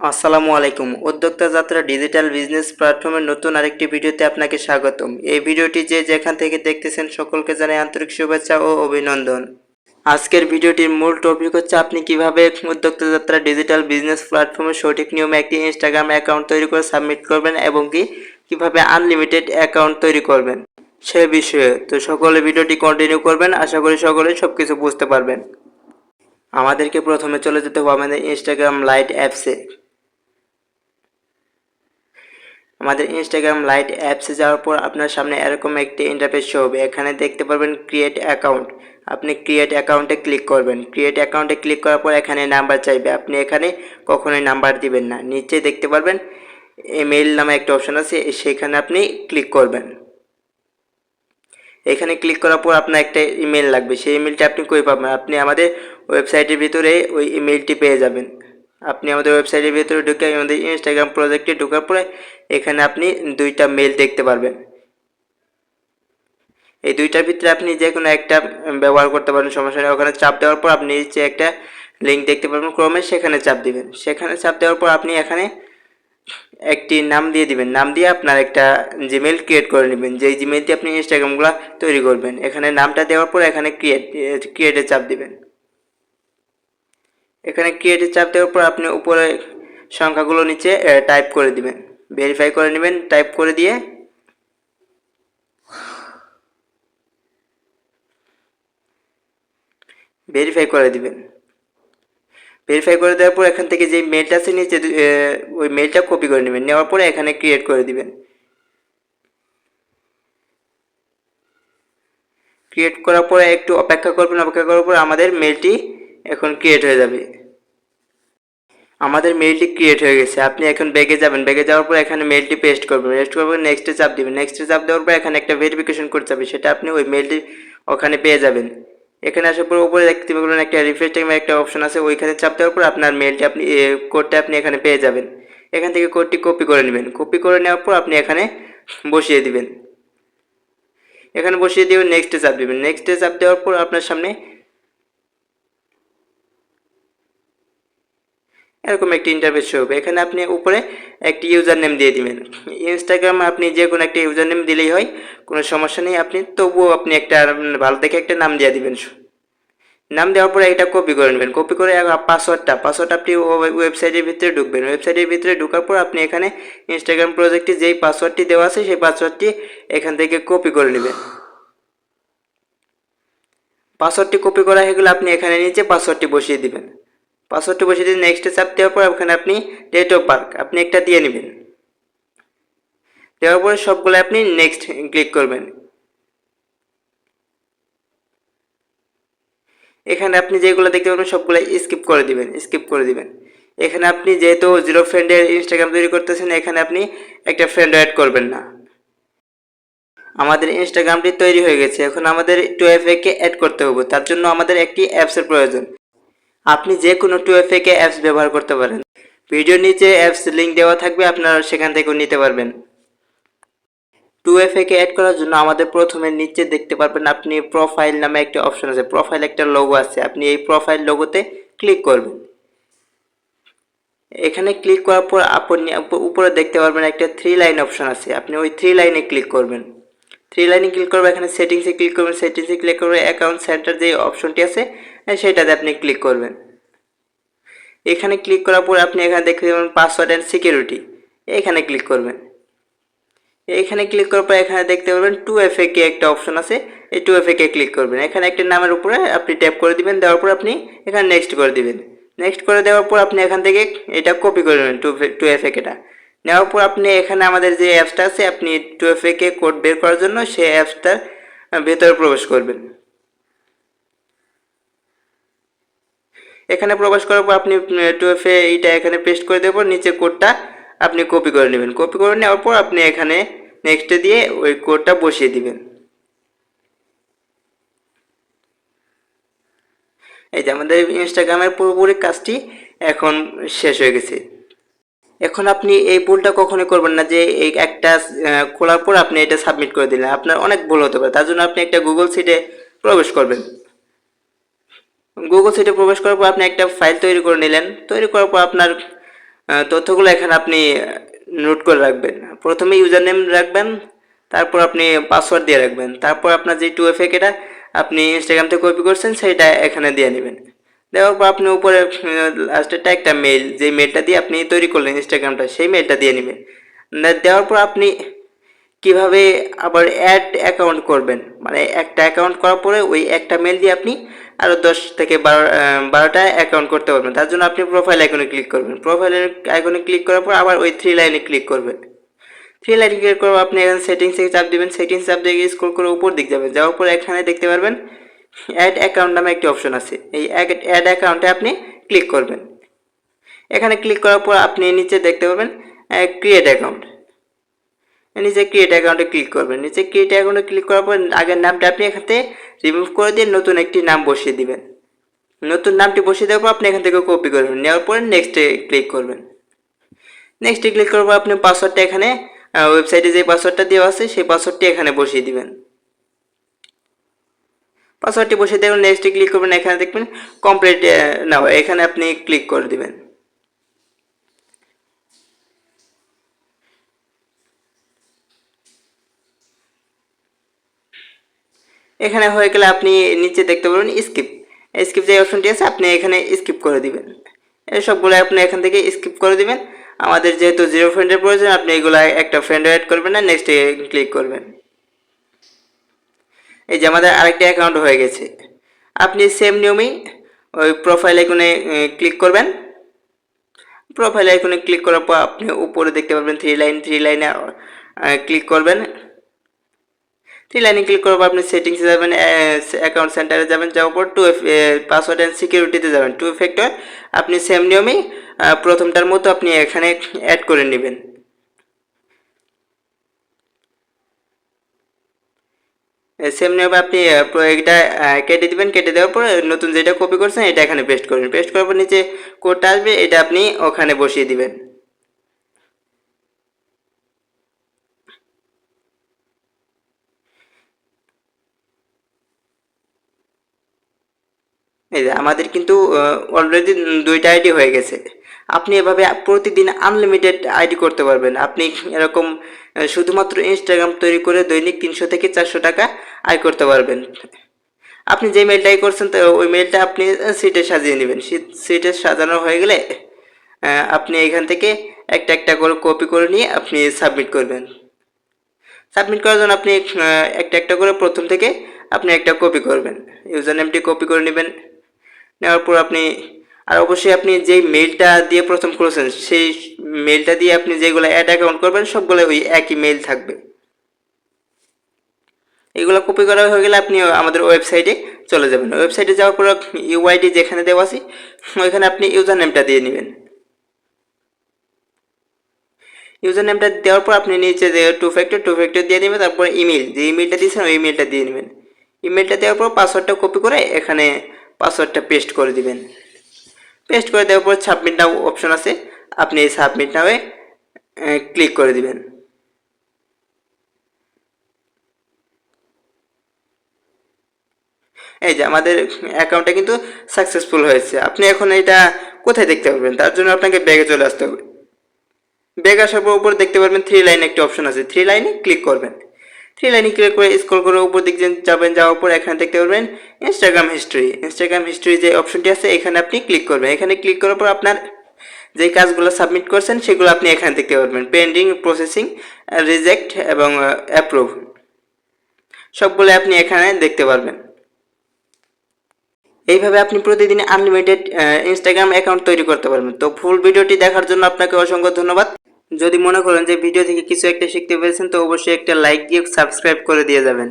আসসালামু আলাইকুম। উদ্যোক্তা যাত্রা ডিজিটাল বিজনেস প্ল্যাটফর্মের নতুন আরেকটি ভিডিওতে আপনাকে স্বাগতম। এই ভিডিওটি যে যেখান থেকে দেখতেছেন সকলকে জানাই আন্তরিক শুভেচ্ছা ও অভিনন্দন। আজকের ভিডিওটির মূল টপিক হচ্ছে আপনি কীভাবে উদ্যোক্তা যাত্রা ডিজিটাল বিজনেস প্ল্যাটফর্মের সঠিক নিয়মে একটি ইনস্টাগ্রাম অ্যাকাউন্ট তৈরি করে সাবমিট করবেন এবং কি কীভাবে আনলিমিটেড অ্যাকাউন্ট তৈরি করবেন, সে বিষয়ে। তো সকলে ভিডিওটি কন্টিনিউ করবেন। আশা করি সকলে সব কিছু বুঝতে পারবেন। আমাদেরকে প্রথমে চলে যেতে হবে আমাদের ইনস্টাগ্রাম লাইট অ্যাপসে আমাদের ইনস্টাগ্রাম লাইট অ্যাপসে যাওয়ার পর আপনার সামনে এরকম একটি ইন্টারফেস শো হবে। এখানে দেখতে পারবেন ক্রিয়েট অ্যাকাউন্ট আপনি ক্রিয়েট অ্যাকাউন্টে ক্লিক করবেন। ক্রিয়েট অ্যাকাউন্টে ক্লিক করার পর এখানে নাম্বার চাইবে। আপনি এখানে কখনোই নাম্বার দিবেন না। নিচে দেখতে পারবেন ইমেইল নামে একটা অপশন আছে, সেখানে আপনি ক্লিক করবেন। এখানে ক্লিক করার পর আপনার একটা ইমেল লাগবে। সেই ইমেলটা আপনি কই পাবেন? আপনি আমাদের ওয়েবসাইটের ভিতরে ওই ইমেলটি পেয়ে যাবেন। আপনি আমাদের ওয়েবসাইটের ভিতরে ঢুকে আমাদের ইনস্টাগ্রাম প্রজেক্টে ঢোকার পরে এখানে আপনি দুইটা মেল দেখতে পারবেন। এই দুইটার ভিতরে আপনি যে কোনো একটা ব্যবহার করতে পারেন, সমস্যা নেই। ওখানে চাপ দেওয়ার পর আপনি নিচে একটা লিঙ্ক দেখতে পারবেন। ক্রমে সেখানে চাপ দিবেন। সেখানে চাপ দেওয়ার পর আপনি এখানে একটি নাম দিয়ে দিবেন। নাম দিয়ে আপনার একটা জিমেল ক্রিয়েট করে নেবেন। যেই জিমেল দিয়ে আপনি ইনস্টাগ্রামগুলো তৈরি করবেন, এখানে নামটা দেওয়ার পর এখানে ক্রিয়েট ক্রিয়েটে চাপ দিবেন। এখানে ক্রিয়েটিভ চাপ দেওয়ার পর আপনি উপরে সংখ্যাগুলো নিচে টাইপ করে দিবেন। ভেরিফাই করে নেবেন টাইপ করে দিয়ে ভেরিফাই করে দিবেন। ভেরিফাই করে দেওয়ার পর এখান থেকে যে মেলটা আছে, নিচে ওই মেলটা কপি করে নেবেন। নেওয়ার পরে এখানে ক্রিয়েট করে দিবেন। ক্রিয়েট করার পরে একটু অপেক্ষা করবেন। অপেক্ষা করার পর আমাদের মেলটি এখন ক্রিয়েট হয়ে যাবে। আমাদের মেলটি ক্রিয়েট হয়ে গেছে। আপনি এখন ব্যাগে যাবেন। ব্যাগে যাওয়ার পর এখানে মেলটি পেস্ট করবেন। পেস্ট করবেন নেক্সটে চাপ দিবেন। নেক্সটে চাপ দেওয়ার পর এখানে একটা ভেরিফিকেশন করতে হবে সেটা আপনি ওই মেলটি ওখানে পেয়ে যাবেন। এখানে আসার পর উপরে দেখতে পাবেন একটা রিফ্রেশ টাইমের একটা অপশন আছে। ওইখানে চাপ দেওয়ার পর আপনার মেলটি আপনি কোডটা আপনি এখানে পেয়ে যাবেন। এখান থেকে কোডটি কপি করে নেবেন। কপি করে নেওয়ার পর আপনি এখানে বসিয়ে দিবেন। এখানে বসিয়ে দিয়ে নেক্সটে চাপ দিবেন। নেক্সটে চাপ দেওয়ার পর আপনার সামনে এরকম একটি ইন্টারফেস হবে। এখানে আপনি উপরে একটি ইউজার নেম দিয়ে দিবেন। ইনস্টাগ্রামে আপনি যে কোনো একটা ইউজার নেম দিলেই হয়, কোনো সমস্যা নেই। আপনি তবুও আপনি একটা ভালো দেখে একটা নাম দিয়ে দিবেন। নাম দেওয়ার পরে এটা কপি করে নেবেন। কপি করে পাসওয়ার্ডটা পাসওয়ার্ড আপনি ওয়েবসাইটের ভিতরে ঢুকবেন। ওয়েবসাইটের ভিতরে ঢোকার পর আপনি এখানে ইনস্টাগ্রাম প্রজেক্টে যেই পাসওয়ার্ডটি দেওয়া আছে, সেই পাসওয়ার্ডটি এখান থেকে কপি করে নেবেন। পাসওয়ার্ডটি কপি করা হয়ে গেলে আপনি এখানে নিচে পাসওয়ার্ডটি বসিয়ে দিবেন। পাসওয়ার্ডটি বসিয়ে দিয়ে নেক্সটে চাপ দেওয়ার পর ওখানে আপনি ডেট অফ বার্থ আপনি একটা দিয়ে নেবেন। দেওয়ার পরে সবগুলো আপনি নেক্সট ক্লিক করবেন। এখানে আপনি যেগুলো দেখতে পাবেন সবগুলো স্কিপ করে দিবেন স্কিপ করে দিবেন। এখানে আপনি যেহেতু জিরো ফ্রেন্ডের ইনস্টাগ্রাম তৈরি করতেছেন, এখানে আপনি একটা ফ্রেন্ড অ্যাড করবেন না। আমাদের ইনস্টাগ্রামটি তৈরি হয়ে গেছে। এখন আমাদের টুয়েলভ কে অ্যাড করতে হবে। তার জন্য আমাদের একটি অ্যাপসের প্রয়োজন। আপনি যে কোনো টুয়েফএকে অ্যাপস ব্যবহার করতে পারেন। ভিডিওর নিচে অ্যাপস লিঙ্ক দেওয়া থাকবে, আপনারা সেখান থেকেও নিতে পারবেন। টুএফএকে অ্যাড করার জন্য আমাদের প্রথমে নিচে দেখতে পারবেন, আপনি প্রোফাইল নামে একটা অপশন আছে। প্রোফাইল একটা লোগো আছে। আপনি এই প্রোফাইল লোগোতে ক্লিক করবেন। এখানে ক্লিক করার পর আপনি উপরে দেখতে পারবেন একটা থ্রি লাইন অপশন আছে। আপনি ওই থ্রি লাইনে ক্লিক করবেন। থ্রি লাইনে ক্লিক করবেন, এখানে সেটিংসে ক্লিক করবেন। সেটিংসে ক্লিক করবেন অ্যাকাউন্ট সেন্টার যে অপশনটি আছে সেটাতে আপনি ক্লিক করবেন। এখানে ক্লিক করার পর আপনি এখানে দেখতে পাবেন পাসওয়ার্ড অ্যান্ড সিকিউরিটি এখানে ক্লিক করবেন। এখানে ক্লিক করার পর এখানে দেখতে পাবেন টু এফ কে একটা অপশন আছে। এই টু এফ কে ক্লিক করবেন। এখানে একটা নামের উপরে আপনি ট্যাপ করে দিবেন, দেওয়ার পর আপনি এখানে নেক্সট করে দিবেন। নেক্সট করে দেওয়ার পর আপনি এখান থেকে এটা কপি করে নেবেন টু টু এফ এটা নেওয়ার পর আপনি এখানে আমাদের যে অ্যাপসটা আছে, আপনি টু এফ কে কোড বের করার জন্য সেই অ্যাপসটার ভেতরে প্রবেশ করবেন। এখানে প্রবেশ করার পর আপনি টুয়েফে এইটা এখানে পেস্ট করে দেওয়ার পর নিচে কোডটা আপনি কপি করে নেবেন। কপি করে নেওয়ার পর আপনি এখানে নেক্সটে দিয়ে ওই কোডটা বসিয়ে দিবেন। এই যে আমাদের ইনস্টাগ্রামের পুরোপুরি কাজটি এখন শেষ হয়ে গেছে। এখন আপনি এই ভুলটা কখনোই করবেন না যে এই একটা খোলার পর আপনি এটা সাবমিট করে দিলেন। আপনার অনেক ভুল হতে পারে, তার জন্য আপনি একটা গুগল সিটে প্রবেশ করবেন। গুগল সিটে প্রবেশ করার পর আপনি একটা ফাইল তৈরি করে নিলেন। তৈরি করার পর আপনার তথ্যগুলো এখানে আপনি নোট করে রাখবেন। প্রথমে ইউজার নেম রাখবেন, তারপর আপনি পাসওয়ার্ড দিয়ে রাখবেন। তারপর আপনার যে টু এফ এটা আপনি ইনস্টাগ্রাম থেকে কপি করছেন সেইটা এখানে দিয়ে নেবেন। দেওয়ার পর আপনি উপরে লাস্টে একটা মেল যে মেলটা দিয়ে আপনি তৈরি করলেন ইনস্টাগ্রামটা সেই মেলটা দিয়ে নেবেন। দেওয়ার পর আপনি কীভাবে আবার অ্যাড অ্যাকাউন্ট করবেন? মানে একটা অ্যাকাউন্ট করার পরে ওই একটা মেল দিয়ে আপনি আরও দশ থেকে বারো বারোটা অ্যাকাউন্ট করতে পারবেন। তার জন্য আপনি প্রোফাইল আইকনে ক্লিক করবেন। প্রোফাইল আইকনে ক্লিক করার পর আবার ওই থ্রি লাইনে ক্লিক করবেন। থ্রি লাইনে ক্লিক করার আপনি এখানে সেটিংসে চাপ দিবেন। সেটিংস চাপ দিয়ে স্ক্রল করে উপর দিক যাবেন। যাওয়ার পর এখানে দেখতে পারবেন অ্যাড অ্যাকাউন্ট নামে একটি অপশন আছে। এই অ্যাড অ্যাকাউন্টে আপনি ক্লিক করবেন। এখানে ক্লিক করার পর আপনি নিচে দেখতে পাবেন ক্রিয়েট অ্যাকাউন্ট নিচে ক্রিয়েট অ্যাকাউন্টে ক্লিক করবেন। নিচে ক্রিয়েট অ্যাকাউন্টে ক্লিক করার পর আগের নামটা আপনি এখান থেকে রিমুভ করে দিয়ে নতুন একটি নাম বসিয়ে দিবেন। নতুন নামটি বসিয়ে দেওয়ার পর আপনি এখান থেকে কপি করবেন নেওয়ার পরে নেক্সটে ক্লিক করবেন। নেক্সটে ক্লিক করার পর আপনি পাসওয়ার্ডটা এখানে ওয়েবসাইটে যে পাসওয়ার্ডটা দেওয়া আছে, সেই পাসওয়ার্ডটি এখানে বসিয়ে দিবেন। পাসওয়ার্ডটি বসিয়ে দেবেন নেক্সটে ক্লিক করবেন। এখানে দেখবেন কমপ্লিট না এখানে আপনি ক্লিক করে দিবেন। এখানে হয়ে গেলে আপনি নিচে দেখতে পাবেন স্কিপ স্কিপ যে অপশনটি আছে, আপনি এখানে স্কিপ করে দিবেন। সবগুলো আপনি এখান থেকে স্কিপ করে দিবেন। আমাদের যেহেতু জিরো ফ্রেন্ডের প্রয়োজন, আপনি এগুলো একটা ফ্রেন্ড অ্যাড করবেন না নেক্সট ক্লিক করবেন। এই যে আমাদের আরেকটা অ্যাকাউন্ট হয়ে গেছে। আপনি সেম নিয়মেই ওই প্রোফাইল আইকনে ক্লিক করবেন। প্রোফাইল আইকনে ক্লিক করার পর আপনি উপরে দেখতে পাবেন থ্রি লাইন থ্রি লাইনে ক্লিক করবেন। থ্রি লাইনে ক্লিক পর আপনি সেটিংসে যাবেন অ্যাকাউন্ট সেন্টারে যাবেন, যাওয়ার পর টু পাসওয়ার্ড অ্যান্ড সিকিউরিটিতে যাবেন। টু ফ্যাক্টর আপনি সেম নিয়মেই প্রথমটার মতো আপনি এখানে অ্যাড করে নেবেন। সেম নিয়মে আপনি এটা কেটে দিবেন, কেটে দেওয়ার পর, নতুন যেটা কপি করছেন, এটা এখানে পেস্ট করবেন পেস্ট করার পর নিচে কোডটা আসবে, এটা আপনি ওখানে বসিয়ে দিবেন। এই যে আমাদের কিন্তু অলরেডি দুইটা আইডি হয়ে গেছে। আপনি এভাবে প্রতিদিন আনলিমিটেড আইডি করতে পারবেন। আপনি এরকম শুধুমাত্র ইনস্টাগ্রাম তৈরি করে দৈনিক তিনশো থেকে চারশো টাকা আয় করতে পারবেন। আপনি যে মেলটাই করছেন, তো ওই মেলটা আপনি সিটে সাজিয়ে নেবেন। সিটে সাজানো হয়ে গেলে আপনি এখান থেকে একটা একটা করে কপি করে নিয়ে আপনি সাবমিট করবেন। সাবমিট করার জন্য আপনি একটা একটা করে প্রথম থেকে আপনি একটা কপি করবেন। ইউজার নেমটি কপি করে নেবেন। নেওয়ার পর আপনি, আর অবশ্যই আপনি যেই মেলটা দিয়ে প্রথম করেছেন সেই মেলটা দিয়ে আপনি যেগুলো অ্যাড অ্যাকাউন্ট করবেন, সবগুলো ওই একই মেল থাকবে। এগুলো কপি করা হয়ে গেলে আপনি আমাদের ওয়েবসাইটে চলে যাবেন। ওয়েবসাইটে যাওয়ার পর ইউআইডি যেখানে দেওয়া আছে, ওইখানে আপনি ইউজার নেমটা দিয়ে নেবেন। ইউজার নেমটা দেওয়ার পর আপনি নিচে যে টু ফ্যাক্টর টু ফ্যাক্টর দিয়ে নেবেন, তারপর ইমেল যে ইমেলটা দিয়েছেন, ওই ইমেলটা দিয়ে নেবেন। ইমেলটা দেওয়ার পর পাসওয়ার্ডটা কপি করে এখানে পাসওয়ার্ডটা পেস্ট করে দিবেন। পেস্ট করে দেওয়ার পর সাবমিট নাও অপশন আছে। আপনি এই সাবমিট নাওয়ে ক্লিক করে দিবেন। এই যে আমাদের অ্যাকাউন্টটা কিন্তু সাকসেসফুল হয়েছে। আপনি এখন এটা কোথায় দেখতে পারবেন? তার জন্য আপনাকে ব্যাগে চলে আসতে হবে। ব্যাগ আসার পর উপর দেখতে পারবেন থ্রি লাইনে একটি অপশন আছে। থ্রি লাইনে ক্লিক করবেন। থ্রি লাইনে ক্লিক করে স্ক্রল করে উপর দিক যাবেন, যাওয়ার পর এখানে দেখতে পারবেন ইনস্টাগ্রাম হিস্ট্রি ইনস্টাগ্রাম হিস্ট্রি যে অপশনটি আছে, এখানে আপনি ক্লিক করবেন। এখানে ক্লিক করার পর আপনার যে কাজগুলো সাবমিট করছেন, সেগুলো আপনি এখানে দেখতে পারবেন। পেন্ডিং প্রসেসিং রিজেক্ট এবং অ্যাপ্রুভ সবগুলো আপনি এখানে দেখতে পারবেন। এইভাবে আপনি প্রতিদিন আনলিমিটেড ইনস্টাগ্রাম অ্যাকাউন্ট তৈরি করতে পারবেন। তো ফুল ভিডিওটি দেখার জন্য আপনাকে অসংখ্য ধন্যবাদ। যদি মনে করেন যে ভিডিও থেকে কিছু একটা শিখতে পেরেছেন, তো অবশ্যই একটা লাইক দিয়ে সাবস্ক্রাইব করে দিয়ে যাবেন।